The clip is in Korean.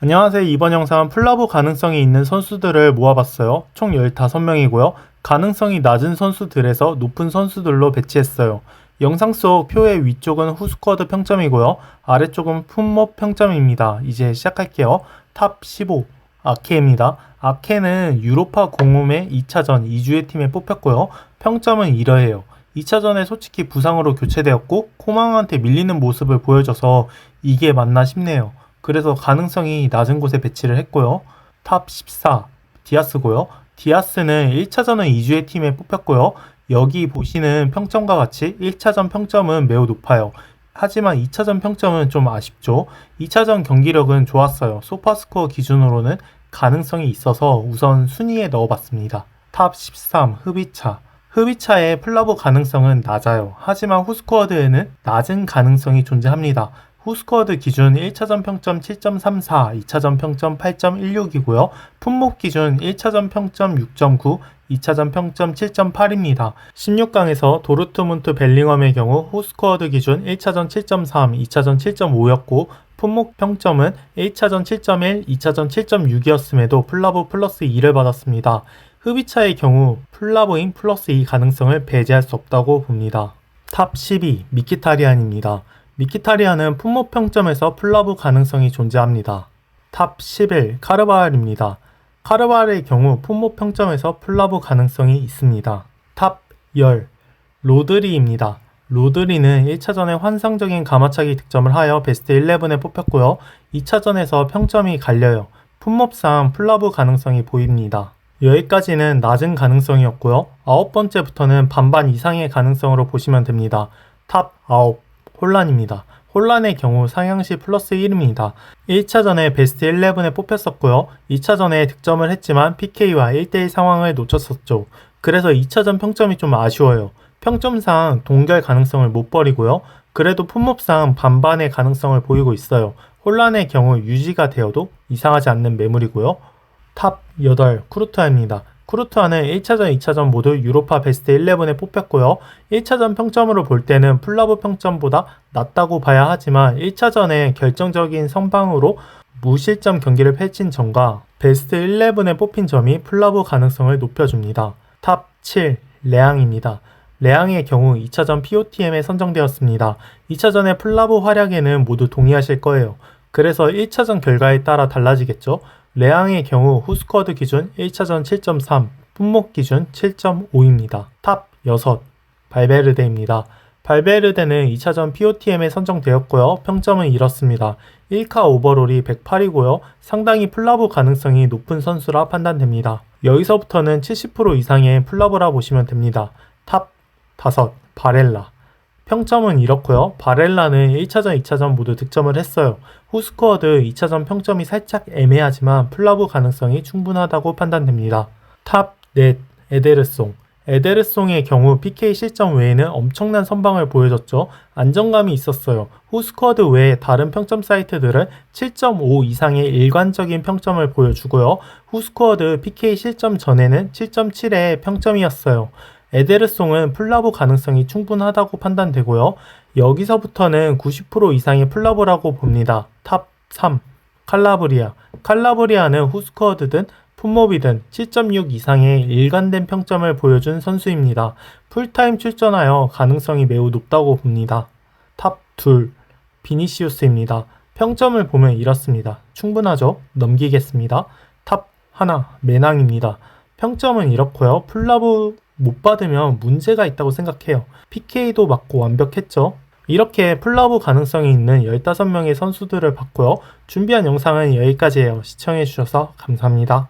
안녕하세요. 이번 영상은 플라보 가능성이 있는 선수들을 모아봤어요. 총 15명이고요. 가능성이 낮은 선수들에서 높은 선수들로 배치했어요. 영상 속 표의 위쪽은 후스쿼드 평점이고요. 아래쪽은 품목 평점입니다. 이제 시작할게요. 탑 15, 아케입니다. 아케는 유로파 공홈의 2차전 2주의 팀에 뽑혔고요. 평점은 이러해요. 2차전에 솔직히 부상으로 교체되었고 코망한테 밀리는 모습을 보여줘서 이게 맞나 싶네요. 그래서 가능성이 낮은 곳에 배치를 했고요. 탑 14, 디아스고요. 디아스는 1차전은 2주의 팀에 뽑혔고요. 여기 보시는 평점과 같이 1차전 평점은 매우 높아요. 하지만 2차전 평점은 좀 아쉽죠. 2차전 경기력은 좋았어요. 소파스코어 기준으로는 가능성이 있어서 우선 순위에 넣어봤습니다. 탑 13, 흡이차. 흡이차의 플라보 가능성은 낮아요. 하지만 후스쿼드에는 낮은 가능성이 존재합니다. 후스쿼드 기준 1차전 평점 7.34, 2차전 평점 8.16이고요. 품목 기준 1차전 평점 6.9, 2차전 평점 7.8입니다. 16강에서 도르트문트 벨링엄의 경우 후스쿼드 기준 1차전 7.3, 2차전 7.5였고 품목 평점은 1차전 7.1, 2차전 7.6이었음에도 플라보 플러스 2를 받았습니다. 흡이차의 경우 플라보인 플러스 2 가능성을 배제할 수 없다고 봅니다. 탑 12 미키타리안입니다. 미키타리안은 품목 평점에서 플라보 가능성이 존재합니다. 탑 11 카르바알입니다. 카르바알의 경우 품목 평점에서 플라보 가능성이 있습니다. 탑 10 로드리입니다. 로드리는 1차전에 환상적인 가마차기 득점을 하여 베스트 11에 뽑혔고요. 2차전에서 평점이 갈려요. 품목상 플라보 가능성이 보입니다. 여기까지는 낮은 가능성이었고요. 아홉 번째부터는 반반 이상의 가능성으로 보시면 됩니다. 탑 9, 혼란입니다. 혼란의 경우 상향시 플러스 1입니다. 1차전에 베스트 11에 뽑혔었고요. 2차전에 득점을 했지만 PK와 1대1 상황을 놓쳤었죠. 그래서 2차전 평점이 좀 아쉬워요. 평점상 동결 가능성을 못 버리고요. 그래도 품목상 반반의 가능성을 보이고 있어요. 혼란의 경우 유지가 되어도 이상하지 않는 매물이고요. 탑 8, 쿠르트아입니다. 쿠르트아는 1차전, 2차전 모두 유로파 베스트 11에 뽑혔고요. 1차전 평점으로 볼 때는 플라보 평점보다 낮다고 봐야 하지만 1차전에 결정적인 선방으로 무실점 경기를 펼친 점과 베스트 11에 뽑힌 점이 플라보 가능성을 높여줍니다. 탑 7, 레앙입니다. 레앙의 경우 2차전 POTM에 선정되었습니다. 2차전의 플라보 활약에는 모두 동의하실 거예요. 그래서 1차전 결과에 따라 달라지겠죠? 레앙의 경우 후스쿼드 기준 1차전 7.3, 품목 기준 7.5입니다. 탑 6, 발베르데입니다. 발베르데는 2차전 POTM에 선정되었고요. 평점은 이렇습니다. 1카 오버롤이 108이고요. 상당히 플라보 가능성이 높은 선수라 판단됩니다. 여기서부터는 70% 이상의 플라보라 보시면 됩니다. 탑 5, 바렐라. 평점은 이렇고요. 바렐라는 1차전, 2차전 모두 득점을 했어요. 후스쿼드 2차전 평점이 살짝 애매하지만 플라브 가능성이 충분하다고 판단됩니다. 탑 넷, 에데르송. 에데르송의 경우 PK 실점 외에는 엄청난 선방을 보여줬죠. 안정감이 있었어요. 후스쿼드 외에 다른 평점 사이트들은 7.5 이상의 일관적인 평점을 보여주고요. 후스쿼드 PK 실점 전에는 7.7의 평점이었어요. 에데르송은 플라보 가능성이 충분하다고 판단되고요. 여기서부터는 90% 이상의 플라보라고 봅니다. 탑 3. 칼라브리아. 칼라브리아는 후스쿼드든 품몹이든 7.6 이상의 일관된 평점을 보여준 선수입니다. 풀타임 출전하여 가능성이 매우 높다고 봅니다. 탑 2. 비니시우스입니다. 평점을 보면 이렇습니다. 충분하죠? 넘기겠습니다. 탑 1. 메낭입니다. 평점은 이렇고요. 플라보 못 받으면 문제가 있다고 생각해요. PK도 맞고 완벽했죠. 이렇게 플라보 가능성이 있는 15명의 선수들을 봤고요. 준비한 영상은 여기까지예요. 시청해주셔서 감사합니다.